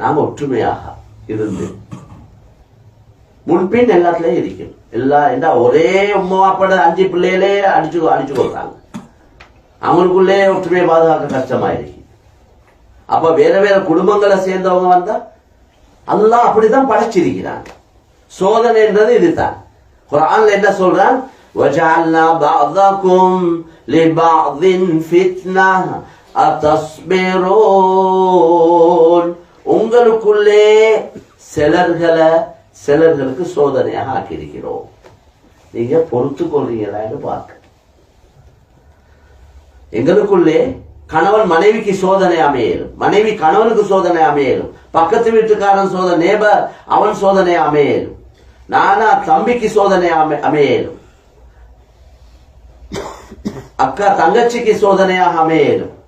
நாங்க ஒற்றுமையாக இருந்து முன்பின் எல்லாத்துலயும் இருக்கணும் எல்லா என்ன ஒரே உம்மா அப்பட அஞ்சு பிள்ளைகளே அடிச்சு அடிச்சு கொள்றாங்க அவங்களுக்குள்ளே ஒற்றுமையை பாதுகாக்க கஷ்டமா இருக்கு அப்ப வேற வேற குடும்பங்களை சேர்ந்தவங்க வந்தா அல்லாஹ் அப்படிதான் படைச்சிருக்கிறாங்க சோதனைன்றது இதுதான் குர்ஆன்ல என்ன சொல்றான் وَجَعَلْنَا بَعْضَكُمْ لِبَعْضٍ فِتْنَةً أَتَصْبِرُونَ உங்களுக்குள்ளே சிலர்களை சிலர்களுக்கு சோதனையாக ஆக்கியிருக்கிறோம். நீங்க பொறுத்து கொள்றீங்களான்னு பார்க்க. எங்களுக்குள்ளே கணவன் மனைவிக்கு சோதனை அமையலும் மனைவி கணவனுக்கு சோதனை அமையலும் பக்கத்து வீட்டுக்காரன் சோதனை நேபர் அவன் சோதனை அமையலும் நானா தம்பிக்கு சோதனை அமை- அமையலும் அக்கா தங்கச்சிக்கு சோதனையாக அமையலும்.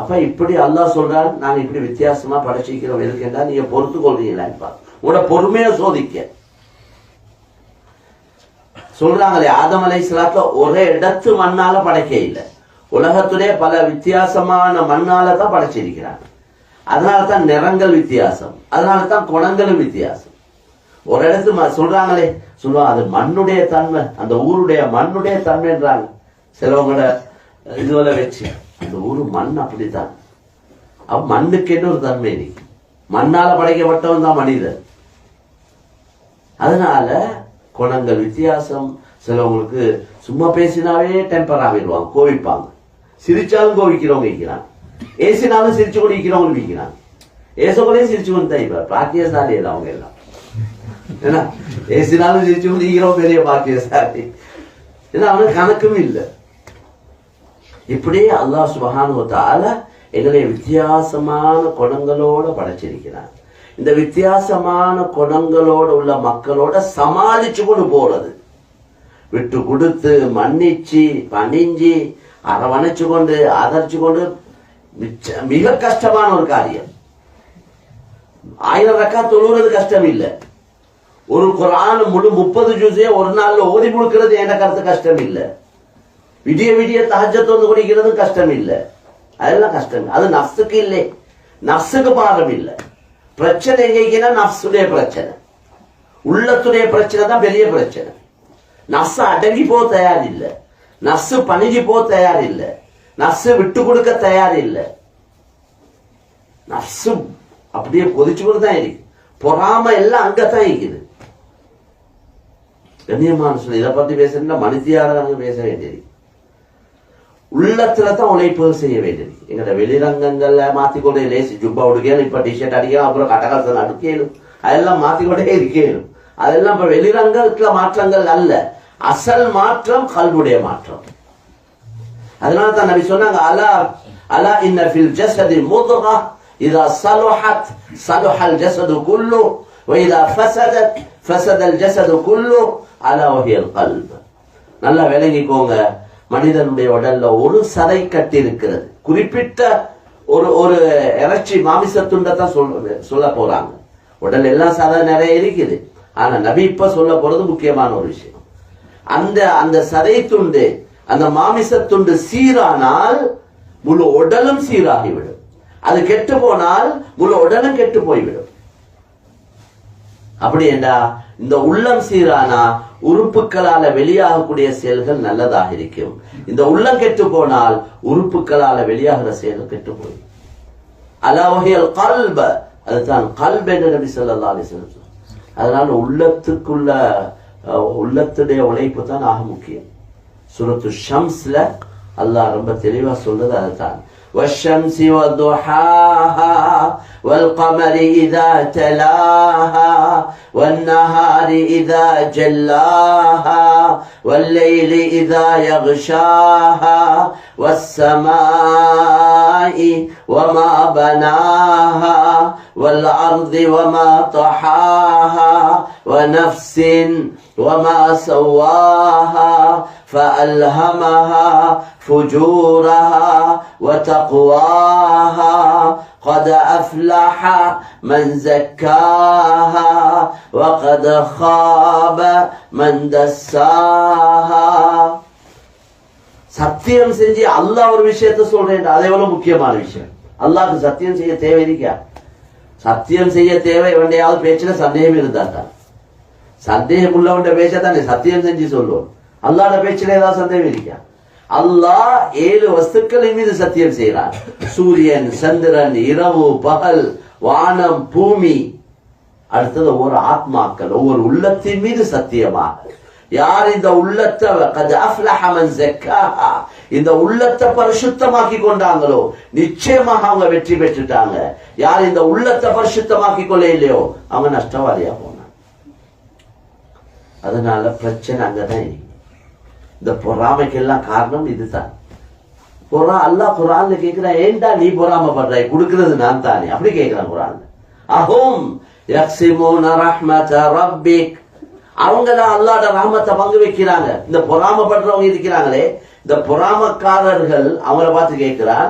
அப்ப இப்படி அல்லாஹ் சொல்றான் நாங்க இப்படி வித்தியாசமா படைச்சிக்கிறோம் எதுக்குன்னா நீங்க பொறுத்து கொள்றீங்களான்னு உட பொறுமைய சோதிக்க. சொல்றாங்களே ஆதம் அலை ஒரே இடத்து மண்ணால படைக்க இல்லை. உலகத்திலே பல வித்தியாசமான மண்ணால தான் படைச்சிருக்கிறாங்க. அதனால தான் நிறங்கள் வித்தியாசம். அதனால தான் குணங்களும் வித்தியாசம். ஒரு இடத்து சொல்றாங்களே சொல்லுவாங்க அது மண்ணுடைய தன்மை அந்த ஊருடைய மண்ணுடைய தன்மைன்றாங்க. சிலவங்களோட இதுவரை வச்சு. அந்த ஊர் மண் அப்படித்தான். அப்ப மண்ணுக்கு என்ன ஒரு தன்மை இருக்கு மண்ணால படைக்கப்பட்டவன் தான் மனிதன். அதனால குணங்கள் வித்தியாசம் சிலவங்களுக்கு சும்மா பேசினாவே டெம்பர் ஆகிடுவாங்க கோவிப்பாங்க. சிரிச்சாலும் கோவிக்கிறவங்க இருக்கிறான் ஏசினாலும் சிரிச்சு கொண்டு இருக்கிறவங்க இருக்கிறாங்க. ஏசக்கூடே சிரிச்சு கொண்டு தான் இப்ப பாக்கியசாலி இல்லை அவங்க எல்லாம். ஏன்னா ஏசினாலும் சிரிச்சு கொண்டு இருக்கிறவங்க பெரிய பாக்கியசாலி. ஏன்னா அவனுக்கு கணக்கும் இல்லை. இப்படியே அல்லாஹ் சுபஹானு வ எங்களை வித்தியாசமான குணங்களோட படைச்சிருக்கிறான் இந்த வித்தியாசமான குணங்களோட உள்ள மக்களோட சமாளிச்சு கொண்டு போறது. விட்டு கொடுத்து மன்னிச்சு பணிஞ்சு அரவணைச்சு கொண்டு அதர்ச்சு கொண்டு மிக கஷ்டமான ஒரு காரியம். ஆயிரம் ரக்கா தொழுகிறது கஷ்டம் இல்லை ஒரு குரான் முழு முப்பது ஜூஸே ஒரு நாள்ல ஓதி முழுக்கிறது என்ற கருத்து கஷ்டம் இல்லை விடிய விடிய தஹஜத் குடிக்கிறது கஷ்டம் இல்லை அதெல்லாம் கஷ்டம் அது நஃப்ஸுக்கு இல்லை. நஃப்ஸுக்கு பாடம் இல்லை. பிரச்சனை எங்கன்னா நஃப்ஸுடைய பிரச்சனை. உள்ளத்துடைய பிரச்சனை தான் பெரிய பிரச்சனை. நஃப்ஸ் அடங்கி போக தயார் இல்லை நஃப்ஸ் பணிஞ்சு போக தயார் இல்லை நஃப்ஸ் விட்டு கொடுக்க தயார் இல்லை நஃப்ஸ் அப்படியே கொதிச்சு கொண்டு தான் இருக்கு. பொறாம எல்லாம் அங்கத்தான் இருக்குது. கண்ணியமான சொல்லி இதை பத்தி பேசுறா மனுஷியாராங்க பேச வேண்டியது. உள்ளத்துல தான் உழைப்புகள் செய்ய வேண்டியது எங்கட வெளிரங்கங்கள்ல மாத்திக்கொண்டே லேசி ஜுப்பா உடுக்கணும் இப்ப டிஷர்ட் அடிக்கணும் அப்புறம் கட்டகாசம் அடுக்கணும் அதெல்லாம் மாத்திக்கொண்டே இருக்கணும் அதெல்லாம் இப்ப வெளிரங்கத்துல மாற்றங்கள் அல்ல. அசல் மாற்றம் கல்வுடைய மாற்றம். அதனால தான் நபி சொன்னாங்க அலா அலா இன்ன ஃபில் ஜஸதி முதுகா இதா சலுஹத் சலுஹல் ஜஸது குல்லு வைதா ஃபசதத் ஃபசதல் ஜஸது குல்லு அலா வஹியல் கல்ப். நல்லா விளங்கிக்கோங்க. மனிதனுடைய உடல்ல ஒரு சதை கட்டி இருக்கிறது குறிப்பிட்ட ஒரு ஒரு இறைச்சி மாமிச துண்டை தான் சொல்ல சொல்ல போறாங்க. உடல் எல்லாம் சதை நிறைய இருக்குது. ஆனா நபி இப்ப சொல்ல போறது முக்கியமான ஒரு விஷயம். அந்த அந்த சதை துண்டு அந்த மாமிச துண்டு சீரானால் முழு உடலும் சீராகிவிடும். அது கெட்டு போனால் முழு உடலும் கெட்டு போய்விடும். அப்படி என்றா இந்த உள்ளம் சீரானா உறுப்புகளால வெளியாகக்கூடிய செயல்கள் நல்லதாக இருக்கும். இந்த உள்ளம் கெட்டு போனால் உறுப்புகளால வெளியாகிற செயல்கள் கெட்டு போய் அலாவகையல் கல்ப. அதுதான் கல்ப என்று நபி ஸல்லல்லாஹு அலைஹி அதனால உள்ளத்துக்குள்ள உள்ளத்துடைய உழைப்பு தான் ஆக முக்கியம். சுரத்து ஷம்ஸ்ல அல்லாஹ் ரொம்ப தெளிவா சொல்றது அதுதான். والشمس وضحاها والقمر إذا تلاها والنهار إذا جلاها والليل إذا يغشاها والسماء وما بناها والأرض وما طحاها ونفس وما سواها فألهمها فجورها وتقواها قد أفلح من زكاها وقد خاب من دساها சத்தியம் செஞ்சு அல்லா ஒரு விஷயத்த சொல்றேன் அது எவ்வளவு முக்கியமான விஷயம். அல்லாஹ்க்கு சத்தியம் செய்ய தேவை இருக்கா? சத்தியம் செய்ய தேவை எவண்டையாவது பேச்சுல சந்தேகம் இருந்தா தான். சந்தேகம் உள்ளவண்ட பேச்ச தானே? சத்தியம் செஞ்சு சொல்லுவோம். அல்லாட பேச்சுல ஏதாவது சந்தேகம் இருக்கா? அல்லாஹ் ஏழு வஸ்துக்களின் மீது சத்தியம் செய்கிறான். சூரியன் சந்திரன் இரவு பகல் வானம் பூமி. அடுத்தது ஒவ்வொரு ஆத்மாக்கள் ஒவ்வொரு உள்ளத்தின் மீது சத்தியமாக. யார் இந்த உள்ளத்தை இந்த உள்ளத்தை பரிசுத்தமாக்கி கொண்டாங்களோ நிச்சயமாக அவங்க வெற்றி பெற்றுட்டாங்க. யார் இந்த உள்ளத்தை பரிசுத்தமாக்கி கொள்ள இல்லையோ அவங்க நஷ்டவாதியா போனாங்க. அதனால பிரச்சனை அங்கதான் இந்த பொறாமைக்கு எல்லாம் காரணம் இதுதான். பொறா அல்லா குரான்னு கேட்கிறான் ஏண்டா நீ பொறாமப்படுறாய் கொடுக்கறது நான் தானே. அப்படி கேட்கிறான் குரான் அஹோம் யக்சிமோன ரஹ்மத ரப்பிக். அவங்க தான் அல்லாஹ்ட ரஹ்மத்தை பங்கு வைக்கிறாங்க இந்த பொறாமப்படுறவங்க இருக்கிறாங்களே இந்த பொறாமக்காரர்கள் அவங்கள பார்த்து கேட்கிறான்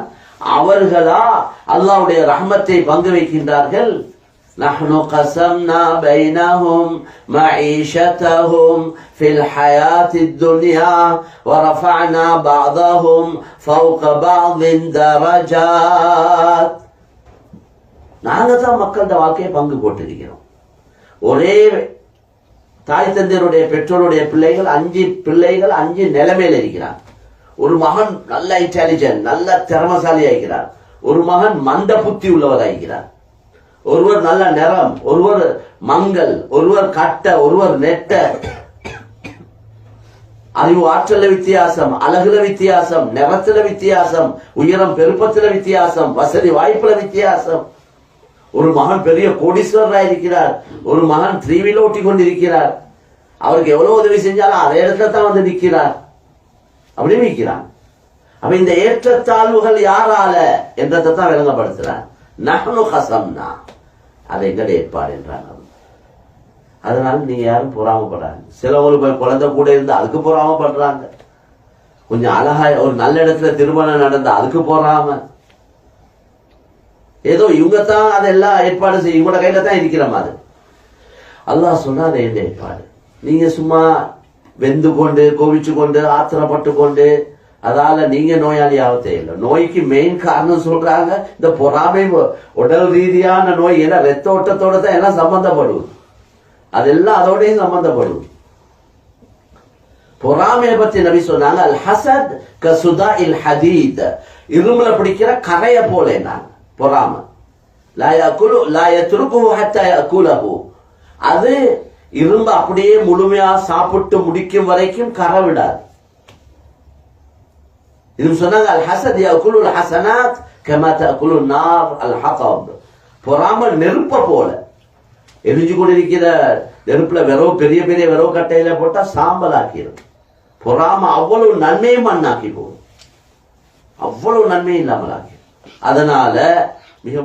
அவர்களா அல்லாஹ்வுடைய ரஹ்மத்தை பங்கு வைக்கின்றார்கள் نحن قسمنا بينهم معيشتهم في الحياة الدنيا ورفعنا بعضهم فوق بعض درجات நாங்க தான் மக்கள்கிட்ட வாழ்க்கையை பங்கு போட்டிருக்கிறோம் ஒரே தாய் தந்தையருடைய பெற்றோருடைய பிள்ளைகள் அஞ்சு பிள்ளைகள் அஞ்சு நிலைமையில இருக்கிறார். ஒரு மகன் நல்ல இன்டெலிஜென்ட் நல்ல திறமசாலி ஆகிறார் ஒரு மகன் மந்த புத்தி உள்ளவராகிறார் ஒருவர் நல்ல நிறம் ஒருவர் மங்கள் ஒருவர் கட்ட ஒருவர் நெட்ட. அறிவு ஆற்றல வித்தியாசம் அழகுல வித்தியாசம் நிறத்துல வித்தியாசம் உயரம் பெருப்பத்துல வித்தியாசம் வசதி வாய்ப்புல வித்தியாசம். ஒரு மகன் பெரிய கோடீஸ்வரராக இருக்கிறார். ஒரு மகன் த்ரீ ஓட்டி கொண்டிருக்கிறார் அவருக்கு எவ்வளவு உதவி செஞ்சாலும் அதே இடத்துல தான் வந்து நிற்கிறார். அப்படி நிற்கிறான். அப்ப இந்த ஏற்றத்தாழ்வுகள் யாரால என்றதை தான் விளங்கப்படுத்துறார். நகனு ஹசம்னா அது எங்கட ஏற்பாடு என்றாங்க அதனால நீங்க யாரும் பொறாமப்படுறாங்க சிலவங்களுக்கு போய் குழந்தை கூட இருந்து அதுக்கு பொறாமப்படுறாங்க. கொஞ்சம் அழகா ஒரு நல்ல இடத்துல திருமணம் நடந்தா அதுக்கு போறாம. ஏதோ இவங்க தான் அதெல்லாம் ஏற்பாடு செய்ய இவங்களோட கையில தான் இருக்கிற மாதிரி. அல்லாஹ் சொன்னா அது என்ன ஏற்பாடு? நீங்க சும்மா வெந்து கொண்டு கோவிச்சு கொண்டு ஆத்திரப்பட்டு கொண்டு அதால நீங்க நோயாளி ஆக தேவையில்லை நோய்க்கு மெயின் காரணம் சொல்றாங்க இந்த பொறாமை உடல் ரீதியான நோய் ஏன்னா ரத்த ஓட்டத்தோட தான் எல்லாம் சம்பந்தப்படும் அதெல்லாம் அதோடய சம்பந்தப்படும் பொறாமையை பத்தி நபி சொன்னாங்க அல் ஹசத் கசுதா இல் ஹதீத் இரும்புல பிடிக்கிற கரைய போல நான் பொறாம. அது இரும்பு அப்படியே முழுமையா சாப்பிட்டு முடிக்கும் வரைக்கும் கரை விடாது இது சொன்னாங்க அல் ஹசத் யகுலு அல் ஹசனாத் கமா தகுலு நார் அல் ஹதப். பொறாம நெருப்ப போல. எரிஞ்சு கொண்டிருக்கிற நெருப்புல வெறவு பெரிய பெரிய வெறவு கட்டையில போட்டா சாம்பல் ஆக்கிடும் பொறாம அவ்வளவு நன்மையும் மண்ணாக்கி போகும். அவ்வளவு நன்மை இல்லாமல் ஆக்கி அதனால மிக